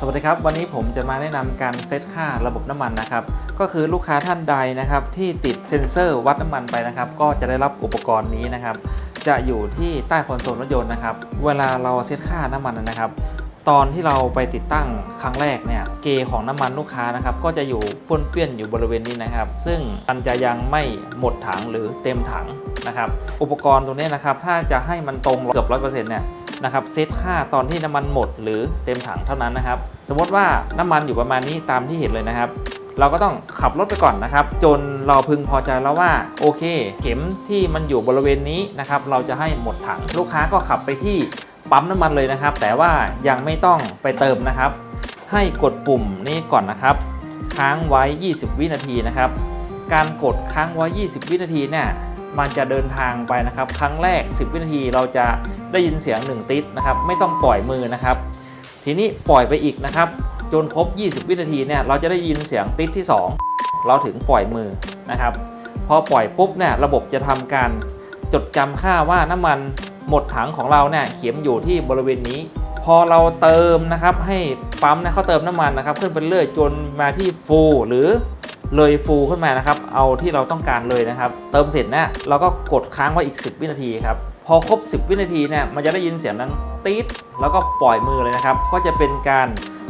สวัสดีครับ วันนี้ผมจะมาแนะนำการเซตค่าระบบน้ำมันนะครับ ก็คือลูกค้าท่านใดนะครับ ที่ติดเซ็นเซอร์วัดน้ำมันไปนะครับ ก็จะได้รับอุปกรณ์นี้นะครับ จะอยู่ที่ใต้คอนโซลรถยนต์นะครับ เวลาเราเซตค่าน้ำมันนะครับ ตอนที่เราไปติดตั้งครั้งแรกเนี่ย เกของน้ำมันลูกค้านะครับ ก็จะอยู่ป้วนเปี้ยนอยู่บริเวณนี้นะครับ ซึ่งมันจะยังไม่หมดถังหรือเต็มถังนะครับ อุปกรณ์ตรงนี้นะครับ ถ้าจะให้มันตรงเกือบร้อยเปอร์เซ็นต์เนี่ย นะครับเซตค่าตอนที่น้ำมันหมดหรือเต็มถังเท่านั้นนะครับ สมมติว่าน้ำมันอยู่ประมาณนี้ตามที่เห็นเลยนะครับเราก็ต้องขับรถไปก่อนนะครับ จนเราพึงพอใจแล้วว่าโอเค เข็มที่มันอยู่บริเวณนี้นะครับเราจะให้หมดถังลูกค้าก็ขับไปที่ปั๊มน้ำมันเลยนะครับ แต่ว่ายังไม่ต้องไปเติมนะครับ ให้กดปุ่มนี้ก่อนนะครับ ค้างไว้ 20 วินาทีนะครับ การกดค้างไว้ 20 วินาทีเนี่ย มันจะเดินทางไปนะครับ ครั้งแรก 10 วินาทีเราจะได้ยินเสียง 1 ติดนะครับ ไม่ต้องปล่อยมือนะครับ ทีนี้ปล่อยไปอีกนะครับ จนครบ 20 วินาทีเนี่ยเราจะได้ยินเสียงติดที่ 2 เราถึงปล่อยมือนะครับ พอปล่อยปุ๊บเนี่ยระบบจะทำการจดจำค่าว่าน้ำมันหมดถังของเราเนี่ยเข็มอยู่ที่บริเวณนี้ พอเราเติมนะครับให้ปั๊มเนี่ยเขาเติมน้ำมันนะครับ ขึ้นไปเรื่อยจนมาที่ฟูหรือ เลยฟูขึ้นมานะครับ เอาที่เราต้องการเลยนะครับ เติมเสร็จเนี่ยเราก็กดค้างไว้อีก 10 วินาทีครับ พอครบ 10 วินาทีเนี่ยมันจะได้ยินเสียงนั้นตี๊ดแล้วก็ปล่อยมือเลยนะครับ ก็จะเป็นการ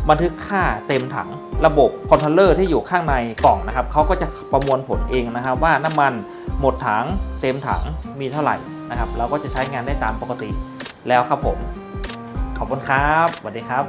บันทึกค่าเต็มถังระบบคอนโทรลเลอร์ที่อยู่ข้างในกล่องนะครับเขาก็จะประมวลผลเองนะครับ ว่าน้ำมันหมดถังเต็มถังมีเท่าไหร่นะครับเราก็จะใช้งานได้ตามปกติแล้วครับผม ขอบคุณครับสวัสดีครับ